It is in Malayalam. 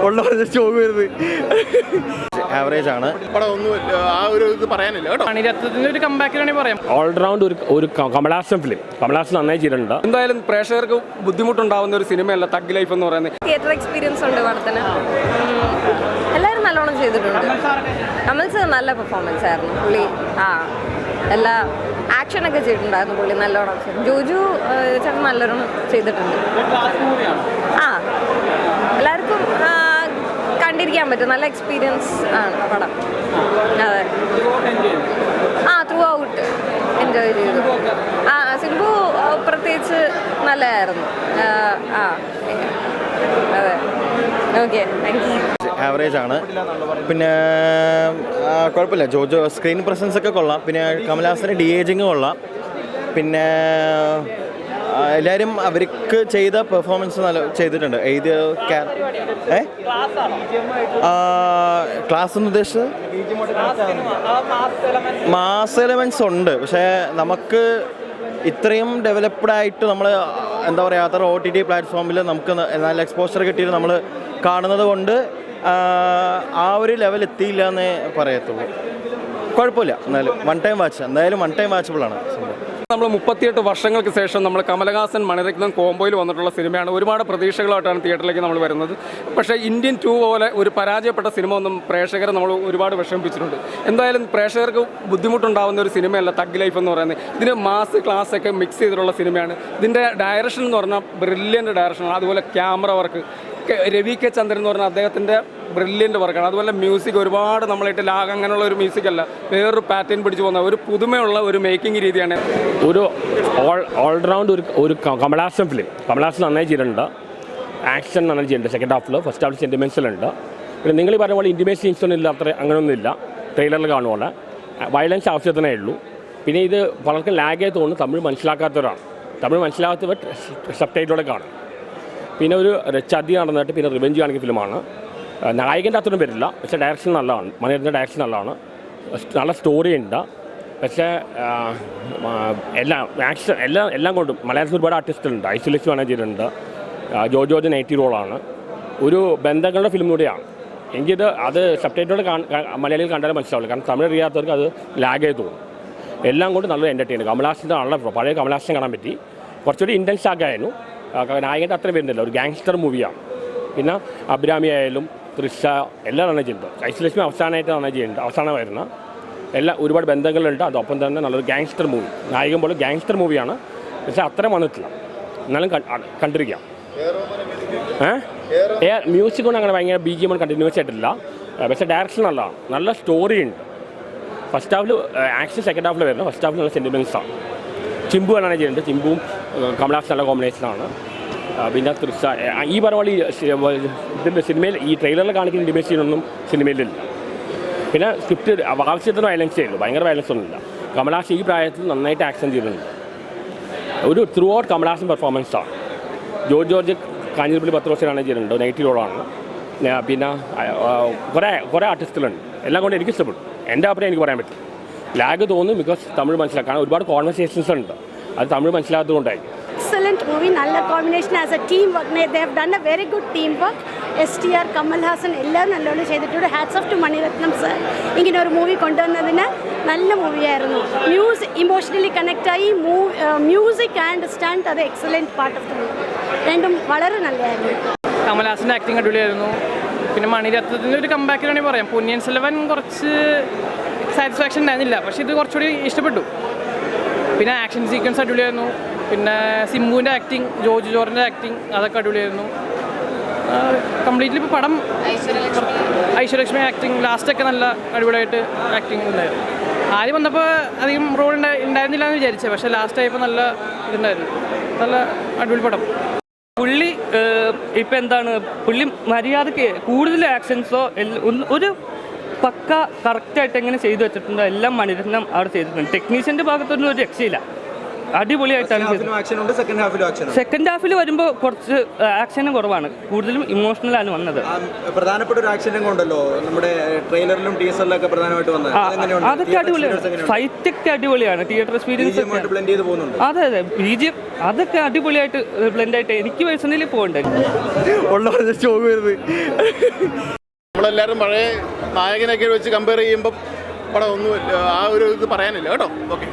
ഉള്ള സ്റ്റോക്ക് വരുന്നത്. ആവറേജ് ആണ്. പടം ഒന്നും ആ ഒരു ഇത് പറയാനില്ല കേട്ടോ. മണിരത്നത്തിന്റെ ഒരു കമ്പാക്കിലാണെങ്കിൽ പറയാം. ഓൾറൗണ്ട് ഒരു ഒരു ക- കമലഹാസൻ ഫിലിം കമലാസൻ നന്നായി ചെയ്തിട്ടുണ്ട്. എന്തായാലും പ്രേക്ഷകർക്ക് ബുദ്ധിമുട്ടുണ്ടാവുന്ന ഒരു സിനിമയല്ല തഗ് ലൈഫ് എന്ന് പറയുന്നത്. തിയേറ്റർ എക്സ്പീരിയൻസ് ഉണ്ട് പടത്തിന്. എല്ലാവരും നല്ലോണം ചെയ്തിട്ടുണ്ട്. സർ നല്ല പെർഫോമൻസ് ആയിരുന്നു. പുള്ളി ആ എല്ലാ ആക്ഷനൊക്കെ ചെയ്തിട്ടുണ്ടായിരുന്നു പുള്ളി നല്ലോണം. ജോജു ചേട്ടൻ നല്ലോണം ചെയ്തിട്ടുണ്ട്. ആ, കണ്ടിരിക്കാൻ പറ്റും. നല്ല എക്സ്പീരിയൻസ് ആണ് പടം. അതെ. ആ ത്രൂ ഔട്ട് എൻജോയ് ചെയ്തു. ആ സിംബു പ്രത്യേകിച്ച് നല്ലതായിരുന്നു. ആ, അതെ. ഓക്കെ താങ്ക് യു ആവറേജ് ആണ്. പിന്നെ കുഴപ്പമില്ല. ജോജോ സ്ക്രീൻ പ്രസൻസ് ഒക്കെ കൊള്ളാം. പിന്നെ കമലഹാസന് ഡി ഏജിങ് കൊള്ളാം. പിന്നെ എല്ലാവരും അവർക്ക് ചെയ്ത പെർഫോമൻസ് നല്ല ചെയ്തിട്ടുണ്ട്. ക്യാ- ഏ? ക്ലാസ് എന്ന് ഉദ്ദേശിച്ചത്? മാസ് എലമെൻസ് ഉണ്ട്. പക്ഷേ നമുക്ക് ഇത്രയും ഡെവലപ്ഡ് ആയിട്ട് നമ്മൾ എന്താ പറയുക അത്ര ഒ ടി ടി പ്ലാറ്റ്ഫോമിൽ നമുക്ക് നല്ല എക്സ്പോഷർ കിട്ടിയിട്ട് നമ്മൾ കാണുന്നത് കൊണ്ട് ആ ഒരു ലെവൽ എത്തിയില്ല എന്നേ പറയത്തുള്ളൂ. കുഴപ്പമില്ല. എന്നാലും വൺ ടൈം വാച്ച് എന്തായാലും വൺ ടൈം വാച്ചബിളാണ് സംഭവം. നമ്മൾ മുപ്പത്തിയെട്ട് വർഷങ്ങൾക്ക് ശേഷം നമ്മൾ കമലഹാസൻ മണിരത്നം കോംബോയിൽ വന്നിട്ടുള്ള സിനിമയാണ്. ഒരുപാട് പ്രതീക്ഷകളായിട്ടാണ് തിയേറ്ററിലേക്ക് നമ്മൾ വരുന്നത്. പക്ഷേ ഇന്ത്യൻ ടു പോലെ ഒരു പരാജയപ്പെട്ട സിനിമ ഒന്നും പ്രേക്ഷകരെ നമ്മൾ ഒരുപാട് വിഷമിപ്പിച്ചിട്ടുണ്ട്. എന്തായാലും പ്രേക്ഷകർക്ക് ബുദ്ധിമുട്ടുണ്ടാവുന്ന ഒരു സിനിമയല്ല തഗ് ലൈഫ് എന്ന് പറയുന്നത്. ഇതിന് മാസ് ക്ലാസ് ഒക്കെ മിക്സ് ചെയ്തിട്ടുള്ള സിനിമയാണ്. ഇതിന്റെ ഡയറക്ഷൻ എന്ന് പറഞ്ഞാൽ ബ്രില്യന്റ് ഡയറക്ഷനാണ് അതുപോലെ camera work. Ravi K Chandran എന്ന് പറഞ്ഞാൽ അദ്ദേഹത്തിന്റെ ബ്രില്യന്റ് വർക്കാണ് അതുപോലെ മ്യൂസിക് ഒരുപാട് നമ്മളായിട്ട് ലാഗ് അങ്ങനെയുള്ള ഒരു മ്യൂസിക് അല്ല. വേറൊരു പാറ്റേൺ പിടിച്ചു പോകുന്ന ഒരു പുതുമയുള്ള ഒരു മേക്കിംഗ് രീതിയാണ്. ഒരു ഓൾ ഓൾറൗണ്ട് ഒരു ഒരു കമലാസൻ ഫിലിം കമലാസൻ നന്നായി ചെയ്തിട്ടുണ്ട്. ആക്ഷൻ നന്നായി ചെയ്തിട്ടുണ്ട്. സെക്കൻഡ് ഹാഫിൽ ഫസ്റ്റ് ഹാഫിൽ സെന്റിമെൻസിലുണ്ട് പിന്നെ നിങ്ങൾ പറഞ്ഞ പോലെ ഇന്റിമേഷൻ ഒന്നും ഇല്ല അത്ര അങ്ങനെയൊന്നും ഇല്ല. ട്രെയിലറിൽ കാണുമ്പോൾ വയലൻസ് ആവശ്യത്തിനേ ഉള്ളൂ. പിന്നെ ഇത് പലർക്കും ലാഗേ തോന്നുന്നു തമിഴ് മനസ്സിലാക്കാത്തവരാണ്. തമിഴ് മനസ്സിലാകാത്തവർ സബ് കാണും. പിന്നെ ഒരു ചതി നടന്നിട്ട് പിന്നെ റിവെഞ്ച് കാണിക്കുന്ന ഫിലിമാണ് നായകന്റെ അത്രയും വരില്ല. പക്ഷേ ഡയറക്ഷൻ നല്ലതാണ്. മണിയുടെ ഡയറക്ഷൻ നല്ലതാണ്. നല്ല സ്റ്റോറി ഉണ്ട്. പക്ഷേ എല്ലാം ആക്ഷൻ എല്ലാം എല്ലാം കൊണ്ടും മലയാളത്തിൽ ഒരുപാട് ആർട്ടിസ്റ്റുകളുണ്ട് ഐസൊലേഷൻ മാനേജറുണ്ട് ജോജോജ് നൈറ്റി റോളാണ് ഒരു ബന്ധങ്ങളുടെ ഫിലിം കൂടിയാണ്. എനിക്കിത് അത് സബ്ടൈറ്റിലൂടെ മലയാളികൾ കണ്ടാലും മനസ്സിലാവില്ല കാരണം തമിഴ് അറിയാത്തവർക്ക് അത് ലാഗായി തോന്നും. എല്ലാം കൊണ്ട് നല്ലൊരു എന്റർടൈൻ കമലഹാസിന്റെ നല്ല പഴയ കമലഹാസിനെ കാണാൻ പറ്റി. കുറച്ചുകൂടി ഇന്റൻസ് ആക്കായിരുന്നു. നായകന്റെ അത്രയും വരുന്നില്ല ഒരു ഗാങ്സ്റ്റർ മൂവിയാണ് പിന്നെ അഭിരാമി ആയാലും തൃഷ എല്ലാം നന്നായി ചെയ്യുന്നുണ്ട്. ഐശ്വലക്ഷ്മി അവസാനമായിട്ട് നന്നായി ചെയ്യുന്നുണ്ട്. അവസാനമായിരുന്ന. എല്ലാം ഒരുപാട് ബന്ധങ്ങളുണ്ട്. അതൊപ്പം തന്നെ നല്ലൊരു ഗാങ്സ്റ്റർ മൂവി നായകൻ പോലെ ഗാങ്സ്റ്റർ മൂവിയാണ് പക്ഷെ അത്രയും വന്നിട്ടില്ല. എന്നാലും കണ്ടിരിക്കാം. ഏ? മ്യൂസിക് കൊണ്ട് അങ്ങനെ ഭയങ്കര ബി ജി എം കണ്ടിന്യൂസ് ആയിട്ടില്ല. പക്ഷേ ഡയറക്ഷൻ നല്ലതാണ്. നല്ല സ്റ്റോറി ഉണ്ട്. ഫസ്റ്റ് ഹാഫിൽ ആക്ഷൻ സെക്കൻഡ് ഹാഫിൽ വരുന്നത്. ഫസ്റ്റ് ഹാഫിൽ നല്ല സെന്റിമെൻസാണ് ചിമ്പു വേണമെങ്കിൽ ചെയ്യുന്നത്. ചിമ്പുവും കമലാസ് നല്ല കോമ്പിനേഷനാണ് പിന്നെ തൃശ ഈ ഈ ഇതിന്റെ സിനിമയിൽ ഈ ട്രെയിലറിൽ കാണിക്കുന്ന ഇൻഡിമേറ്റ് സീനൊന്നും സിനിമയിലില്ല പിന്നെ സ്ക്രിപ്റ്റ് ആവശ്യത്തിന് വയലൻസേ ഉള്ളൂ ഭയങ്കര വയലൻസ് ഒന്നുമില്ല കമലാസ് ഈ പ്രായത്തിൽ നന്നായിട്ട് ആക്ഷൻ ചെയ്തിട്ടുണ്ട്. ഒരു ത്രൂ ഔട്ട് കമലാസൻ പെർഫോമൻസാണ് ജോർജ് ജോർജ് കാഞ്ഞിരപ്പള്ളി പത്ത് വർഷമാണ് ചെയ്യുന്നുണ്ട് നെഗറ്റീവ് റോളാണ് പിന്നെ കുറേ കുറേ ആർട്ടിസ്റ്റുകളുണ്ട് എല്ലാം കൊണ്ട് എനിക്ക് ഇഷ്ടപ്പെട്ടു എന്റെ അഭിപ്രായം എനിക്ക് പറയാൻ പറ്റും. ലാഗ് തോന്നും ബിക്കോസ് തമിഴ് മനസ്സിലാക്കാൻ. ഒരുപാട് കോൺവെർസേഷൻസ് ഉണ്ട്. അത് തമിഴ് മനസ്സിലാത്തതുകൊണ്ടായിരിക്കും എക്സലന്റ് മൂവി നല്ല combination as a team work they have done a very good team work S T R Kamal Haasan എല്ലാം നല്ലോണം ചെയ്തിട്ടുണ്ട്. Hats off to Mani Ratnam sir ഇങ്ങനെ ഒരു മൂവി കൊണ്ടുവന്നതിന് നല്ല മൂവിയായിരുന്നു മ്യൂസ് ഇമോഷണലി കണക്റ്റായി മ്യൂസിക് ആൻഡ് സ്റ്റാൻഡ് അത് excellent part of the movie രണ്ടും വളരെ നല്ലതായിരുന്നു. കമൽഹാസന്റെ ആക്ടിങ് അടിപൊളിയായിരുന്നു. പിന്നെ മണിരത്നത്തിന്റെ ഒരു കമ്പാക്കിലാണെങ്കിൽ പറയാം. പൊന്നിയൻ സെലവൻ കുറച്ച് സാറ്റിസ്ഫാക്ഷൻ ഉണ്ടായിരുന്നില്ല. പക്ഷേ ഇത് കുറച്ചുകൂടി ഇഷ്ടപ്പെട്ടു. പിന്നെ ആക്ഷൻ സീക്വൻസ് അടിപൊളിയായിരുന്നു. പിന്നെ സിംബുവിന്റെ ആക്ടിങ് ജോർജ് ജോറിന്റെ ആക്ടിങ് അതൊക്കെ അടിപൊളിയായിരുന്നു. കംപ്ലീറ്റ്ലി ഇപ്പോൾ പടം ഐശ്വര്യലക്ഷ്മി ആക്ടിങ് ലാസ്റ്റൊക്കെ നല്ല അടിപൊളിയായിട്ട് ആക്ടിങ് ഉണ്ടായിരുന്നു. ആദ്യം വന്നപ്പോൾ അധികം റോൾ ഉണ്ടായിരുന്നില്ല എന്ന് വിചാരിച്ചത് പക്ഷേ ലാസ്റ്റ് ആയപ്പോൾ നല്ല ഇതുണ്ടായിരുന്നു. നല്ല അടിപൊളി പടം. പുള്ളി ഇപ്പം എന്താണ്? പുള്ളി മര്യാദയ്ക്ക് കൂടുതൽ ആക്ഷൻസോ ഒരു പക്ക കറക്റ്റായിട്ട് എങ്ങനെ ചെയ്തു വെച്ചിട്ടുണ്ടോ എല്ലാം മണിരത്നം അവിടെ ചെയ്തിട്ടുണ്ട്. ടെക്നീഷ്യന്റെ ഭാഗത്തൊന്നും ഒരു രക്ഷയില്ല. അടിപൊളിയായിട്ടാണ് ആക്ഷൻ ഉണ്ട് സെക്കൻഡ് ഹാഫിലും ആക്ഷൻ സെക്കൻഡ് ഹാഫിൽ വരുമ്പോൾ കുറച്ച് ആക്ഷനും കുറവാണ്. കൂടുതലും ഇമോഷണലാണ് വന്നത്. പ്രധാനപ്പെട്ട ഒരു ആക്ഷൻ ഉണ്ടല്ലോ. നമ്മുടെ ട്രെയിലറിലും ടീസറിലൊക്കെ പ്രധാനമായിട്ട് വന്നത്. അതൊക്കെ അടിപൊളിയാണ്. ഫൈറ്റ് ഒക്കെ അടിപൊളിയാണ്. തിയേറ്റർ എക്സ്പീരിയൻസ് ബ്ലെൻഡ് ചെയ്ത് പോകുന്നുണ്ട്. അതെ അതെ. ബീജിയം അതൊക്കെ അടിപൊളിയായിട്ട് ബ്ലെൻഡ് ആയിട്ട്. എനിക്ക് പേഴ്സണലി പോകണ്ടേ ഉള്ള നമ്മളെല്ലാവരും പഴയ നായകനൊക്കെ വെച്ച് കമ്പയർ ചെയ്യുമ്പം അവിടെ ഒന്നും ആ ഒരു ഇത് പറയാനില്ല. കേട്ടോ? ഓക്കെ